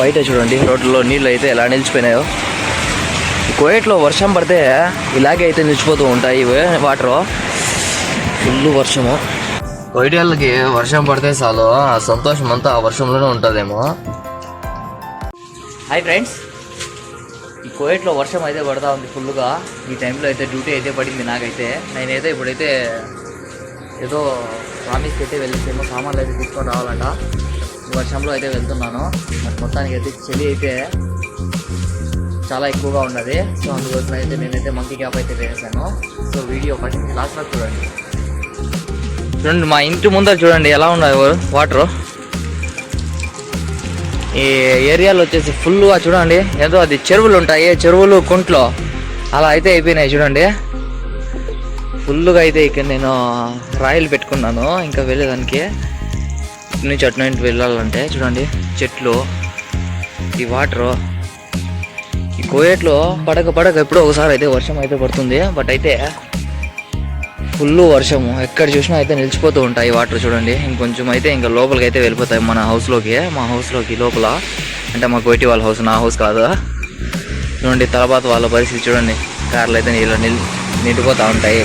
బయట చూడండి. రోడ్లలో నీళ్ళు అయితే ఎలా నిలిచిపోయినాయో. కోయట్లో వర్షం పడితే ఇలాగే అయితే నిలిచిపోతూ ఉంటాయి వాటర్. ఫుల్ వర్షము. కోయటి వర్షం పడితే చాలు. ఆ సంతోషం అంతా ఆ వర్షంలోనే ఉంటుందేమో. Hi friends. ఈ కోయట్లో వర్షం అయితే పడతా ఉంది ఫుల్గా ఈ టైంలో అయితే డ్యూటీ అయితే పడింది నాకైతే. నేనైతే ఇప్పుడైతే ఏదో ప్రామిస్కి అయితే వెళ్ళేసేమో సామాన్లు అయితే తీసుకొని రావాలంట. వర్షంలో అయితే వెళ్తున్నాను. మరి మొత్తానికి అయితే చలి అయితే చాలా ఎక్కువగా ఉన్నది. సో అందుకోసం అయితే నేనైతే మంకీ క్యాప్ అయితే వేసాను. సో వీడియో ఫస్ట్ లాస్ట్ వరకు చూడండి. చూడండి మా ఇంటి ముందర చూడండి ఎలా ఉన్నాయి వాటర్ ఈ ఏరియాలో వచ్చేసి ఫుల్గా చూడండి. ఏదో అది చెరువులు ఉంటాయి. చెరువులు కుంట్లో అలా అయితే అయిపోయినాయి చూడండి. ఫుల్గా అయితే ఇక్కడ నేను రాయలు పెట్టుకున్నాను ఇంకా వెళ్ళేదానికి. ఇటు నుంచి అటు నుంచి వెళ్ళాలంటే చూడండి చెట్లు ఈ వాటర్ ఈ కోయేట్లో పడక పడక ఎప్పుడో ఒకసారి అయితే వర్షం అయితే పడుతుంది. బట్ అయితే ఫుల్ వర్షము ఎక్కడ చూసినా అయితే నిలిచిపోతూ ఉంటాయి వాటర్ చూడండి. ఇంకొంచెం అయితే ఇంకా లోపలికి అయితే వెళ్ళిపోతాయి మన హౌస్లోకి మా హౌస్లోకి లోపల అంటే మా కోటి వాళ్ళ హౌస్ నా హౌస్ కాదు. చూడండి తర్వాత వాళ్ళ పరిస్థితి చూడండి. కార్లు అయితే నీళ్ళు నిల్ నిండిపోతూ ఉంటాయి.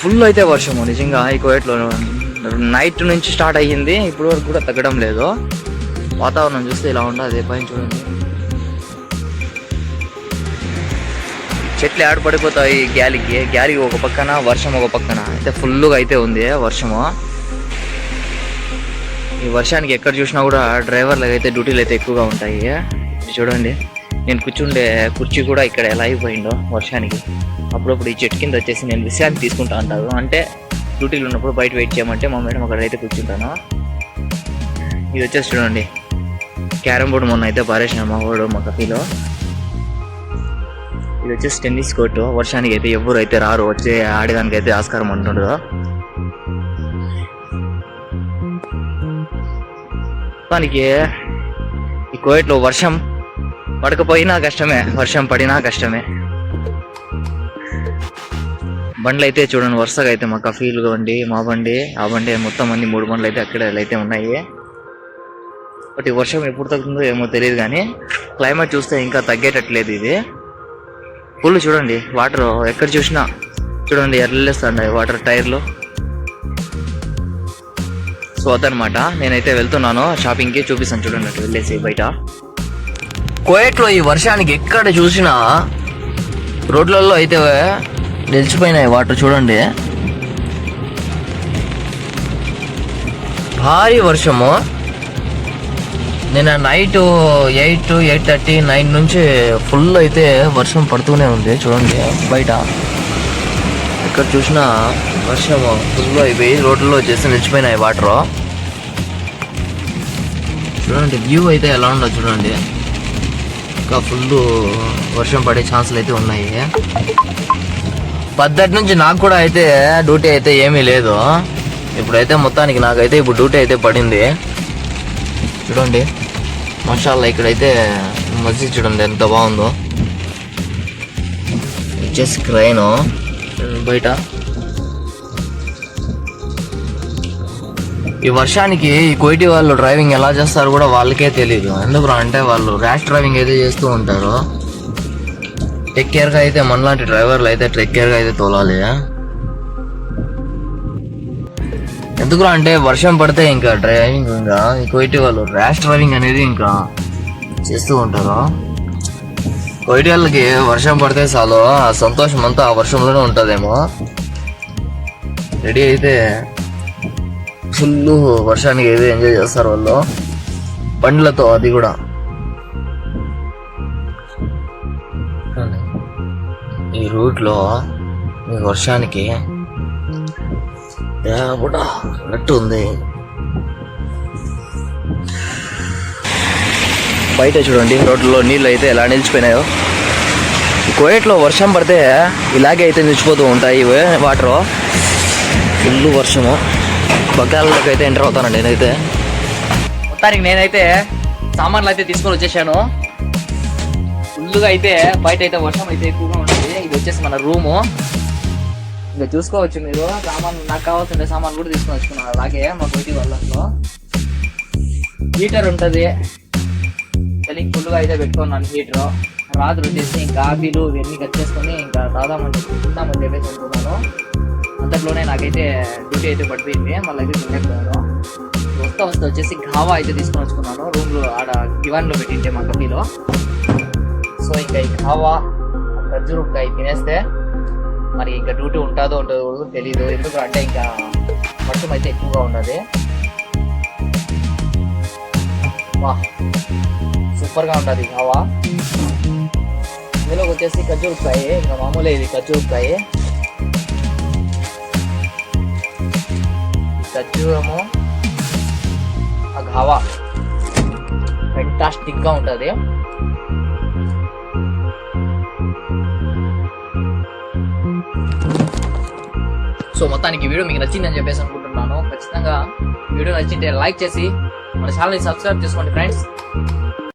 ఫుల్ అయితే వర్షము నిజంగా ఈ కోయట్లో. నైట్ నుంచి స్టార్ట్ అయ్యింది. ఇప్పుడు వరకు కూడా తగ్గడం లేదు. వాతావరణం చూస్తే ఇలా ఉండదు పైన చూడండి. చెట్లు ఆడ పడిపోతాయి గ్యాలికి ఒక పక్కన వర్షం ఒక పక్కన. అయితే ఫుల్గా అయితే ఉంది వర్షము. ఈ వర్షానికి ఎక్కడ చూసినా కూడా డ్రైవర్లకు అయితే డ్యూటీలు అయితే ఎక్కువగా ఉంటాయి. చూడండి. నేను కూర్చుండే కుర్చీ కూడా ఇక్కడ ఎలా అయిపోయిందో వర్షానికి. అప్పుడప్పుడు ఈ చెట్టు కింద వచ్చేసి నేను విశ్రాంతి తీసుకుంటా ఉంటాను. అంటే డ్యూటీలు ఉన్నప్పుడు బయట వెయిట్ చేయమంటే మా మేడం అక్కడ అయితే కూర్చుంటాను. ఇది వచ్చేసి చూడండి. క్యారమ్ బోర్డు మొన్న అయితే పారేసిన మా వాడు మా కఫీలో ఇది వచ్చేసి టెన్నిస్ కోర్టు. వర్షానికి అయితే ఎవరు అయితే రారు వచ్చే ఆడడానికి అయితే ఆస్కారం ఉంటుండదు దానికి ఈ కోవిడ్లో వర్షం పడకపోయినా కష్టమే వర్షం పడినా కష్టమే. బండ్లు అయితే చూడండి వరుసగా అయితే మా కఫీలు బండి మా బండి ఆ బండి మొత్తం అన్ని మూడు బండ్లు అయితే అక్కడ అయితే ఉన్నాయి. బట్ ఈ వర్షం ఎప్పుడు తగ్గుతుందో ఏమో తెలియదు కానీ క్లైమేట్ చూస్తే ఇంకా తగ్గేటట్లేదు ఇది. ఫుల్ చూడండి వాటర్ ఎక్కడ చూసినా చూడండి ఎర్రలేస్తాయి వాటర్ టైర్లు. సో అదనమాట నేనైతే వెళ్తున్నాను షాపింగ్కి చూపిస్తాను చూడండి అటు వెళ్ళేసి బయట. కోయట్లో ఈ వర్షానికి ఎక్కడ చూసినా రోడ్లలో అయితే నిలిచిపోయినాయి వాటర్ చూడండి. భారీ వర్షము. నిన్న night eight eight thirty nine నుంచి ఫుల్ అయితే వర్షం పడుతూనే ఉంది చూడండి బయట. ఎక్కడ చూసినా వర్షం ఫుల్ అయిపోయి రోడ్లలో వచ్చేసి నిలిచిపోయినాయి వాటర్. చూడండి వ్యూ అయితే ఎలా ఉండదు చూడండి. ఇంకా ఫుల్ వర్షం పడే ఛాన్సులు అయితే ఉన్నాయి. పద్దటి నుంచి నాకు కూడా అయితే డ్యూటీ అయితే ఏమీ లేదు. ఇప్పుడైతే మొత్తానికి నాకైతే ఇప్పుడు డ్యూటీ అయితే పడింది. చూడండి. మషాల్లా ఇక్కడైతే మసీద్ చూడండి ఎంత బాగుందో. వచ్చేసి క్రైన్. బయట. ఈ వర్షానికి ఈ కోయిటి వాళ్ళు డ్రైవింగ్ ఎలా చేస్తారో కూడా వాళ్ళకే తెలియదు ఎందుకు అంటే వాళ్ళు ర్యాష్ డ్రైవింగ్ అయితే చేస్తూ ఉంటారు. టెక్ కేర్గా అయితే మనలాంటి డ్రైవర్లు అయితే టెక్ కేర్గా అయితే తోలాలి ఎందుకు అంటే వర్షం పడితే ఇంకా డ్రైవింగ్ ఇంకా ఈ కోయిటి వాళ్ళు ర్యాష్ డ్రైవింగ్ అనేది ఇంకా చేస్తూ ఉంటారు. కోయిటి వాళ్ళకి వర్షం పడితే చాలు ఆ సంతోషం అంతా ఆ వర్షంలోనే ఉంటుందేమో. రెడీ అయితే ఫుల్ వర్షానికి ఏదో ఎంజాయ్ చేస్తారు వాళ్ళు. పండ్లతో అది కూడా. ఈ రూట్లో మీ వర్షానికి కూడా అన్నట్టు ఉంది. బయట చూడండి రోడ్లో నీళ్ళు అయితే ఎలా నిలిచిపోయినాయో. కోయట్లో వర్షం పడితే ఇలాగే అయితే నిలిచిపోతూ ఉంటాయి వాటర్. ఫుల్ వర్షము. బగ్గాలలోకి అయితే ఎంటర్ అవుతానండి నేనైతే. మొత్తానికి నేనైతే సామాన్లు అయితే తీసుకొని వచ్చేసాను. ఫుల్గా అయితే బయట అయితే వర్షం అయితే ఎక్కువగా ఉంటుంది ఇది వచ్చేసి మన రూము. ఇంకా చూసుకోవచ్చు మీరు. సామాన్ నాకు కావాల్సిన సామాన్ కూడా తీసుకొని వచ్చుకున్నాను. అలాగే మా బయటి వాళ్ళలో హీటర్ ఉంటుంది. చలికి ఫుల్గా అయితే పెట్టుకున్నాను హీటర్. రాత్రి వచ్చేసి ఇంకా ఇవన్నీ కట్ చేసుకొని ఇంకా దాదామని తిందామని చెప్పేసి అనుకున్నాను. అంతట్లోనే నాకైతే డ్యూటీ అయితే పడిపోయింది. మళ్ళీ అయితే తినలేకపోయాను వస్తా వస్తా వచ్చేసి ఘావా అయితే తీసుకొని వచ్చుకున్నాను. రూమ్లో ఆడ దివాన్లో పెట్టింటే మా కఫీలో. సో ఇంకా ఈ ఘావా ఖర్జూరుకాయ తినేస్తే మరి ఇంకా డ్యూటీ ఉంటుందో ఉంటుందో తెలియదు ఎందుకు అంటే ఇంకా వర్షం అయితే ఎక్కువగా ఉన్నది. వా సూపర్గా ఉంటుంది హవా. ఇందులోకి వచ్చేసి ఖర్జూరకాయ ఇంకా మామూలే ఇది ఖర్జూరకాయ ఈ ఖర్జూరము ఆ ఘావా. ఫెంటాస్టిక్గా ఉంటుంది. సో మొత్తానికి వీడియో మీకు నచ్చిందని చెప్పేసి అనుకుంటున్నాను. ఖచ్చితంగా వీడియో నచ్చింటే లైక్ చేసి మన ఛానల్ని సబ్స్క్రైబ్ చేసుకోండి ఫ్రెండ్స్.